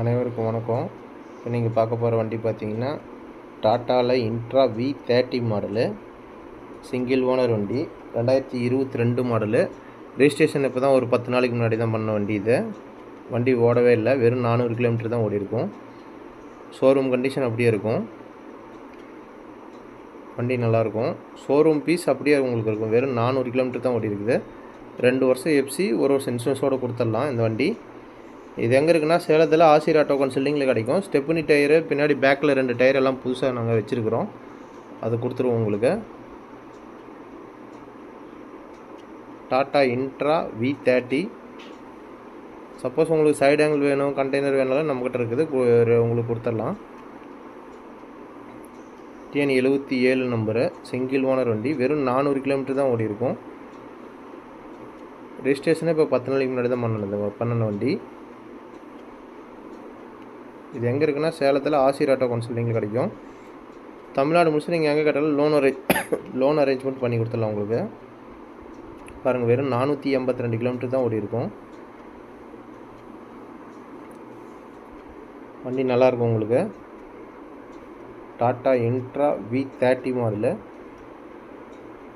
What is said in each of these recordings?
அனைவருக்கும் வணக்கம். இப்போ நீங்கள் பார்க்க போகிற வண்டி பார்த்தீங்கன்னா டாட்டாவில் Intra V thirty model single owner வண்டி ரெண்டாயிரத்தி இருபத்தி ரெண்டு மாடலு. ரெஜிஸ்ட்ரேஷன் இப்போ தான் ஒரு பத்து நாளைக்கு முன்னாடி தான் பண்ண வண்டி இது. வண்டி ஓடவே இல்லை வெறும் நானூறு கிலோமீட்டர் தான் ஓடி இருக்கும் ஷோரூம் கண்டிஷன் அப்படியே இருக்கும். வண்டி நல்லாயிருக்கும் ஷோரூம் பீஸ் அப்படியே உங்களுக்கு இருக்கும். வெறும் நானூறு கிலோமீட்டர் தான் ஓடி இருக்குது ரெண்டு வருஷம் எஃப்சி ஒரு வருஷம் இன்சூரன்ஸோடு கொடுத்துடலாம் இந்த வண்டி. இது எங்கே இருக்குன்னா சேலத்தில் ஆசிர் ஆட்டோ கன்சல்டிங்கில் கிடைக்கும். ஸ்டெப்னி டயரு பின்னாடி பேக்கில் ரெண்டு டயர் எல்லாம் புதுசாக நாங்கள் வச்சுருக்குறோம். அது கொடுத்துருவோம் உங்களுக்கு. Tata Intra V thirty suppose உங்களுக்கு சைடு ஆங்கிள் வேணும் கண்டெய்னர் வேணாலும் நம்மக்கிட்ட இருக்குது. உங்களுக்கு கொடுத்துடலாம். டிஎன் எழுபத்தி ஏழு நம்பரு செங்கில் ஓனர் வண்டி வெறும் நானூறு கிலோமீட்டர் தான் ஓடி இருக்கும் ரெஜிஸ்ட்ரேஷனே இப்போ பத்து நாளைக்கு முன்னாடி தான் பண்ணது பண்ணின வண்டி. இது எங்கே இருக்குன்னா சேலத்தில் ஆசிர் ஆட்டோ கன்சல்டிங்கில் கிடைக்கும். தமிழ்நாடு முடிச்சு நீங்கள் எங்கே கேட்டாலும் லோன் அரேஞ்ச் லோன் அரேஞ்ச்மெண்ட் பண்ணி கொடுத்துடலாம் உங்களுக்கு. பாருங்கள் வெறும் நானூற்றி எண்பத்தி ரெண்டு கிலோமீட்டர் தான் ஓடி இருக்கும். வண்டி நல்லாயிருக்கும் உங்களுக்கு. Tata Intra V thirty model.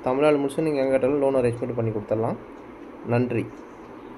Tamil Nadu முடிச்சு நீங்கள் எங்கே கேட்டாலும் லோன் அரேஞ்ச்மெண்ட் பண்ணி கொடுத்துடலாம். நன்றி.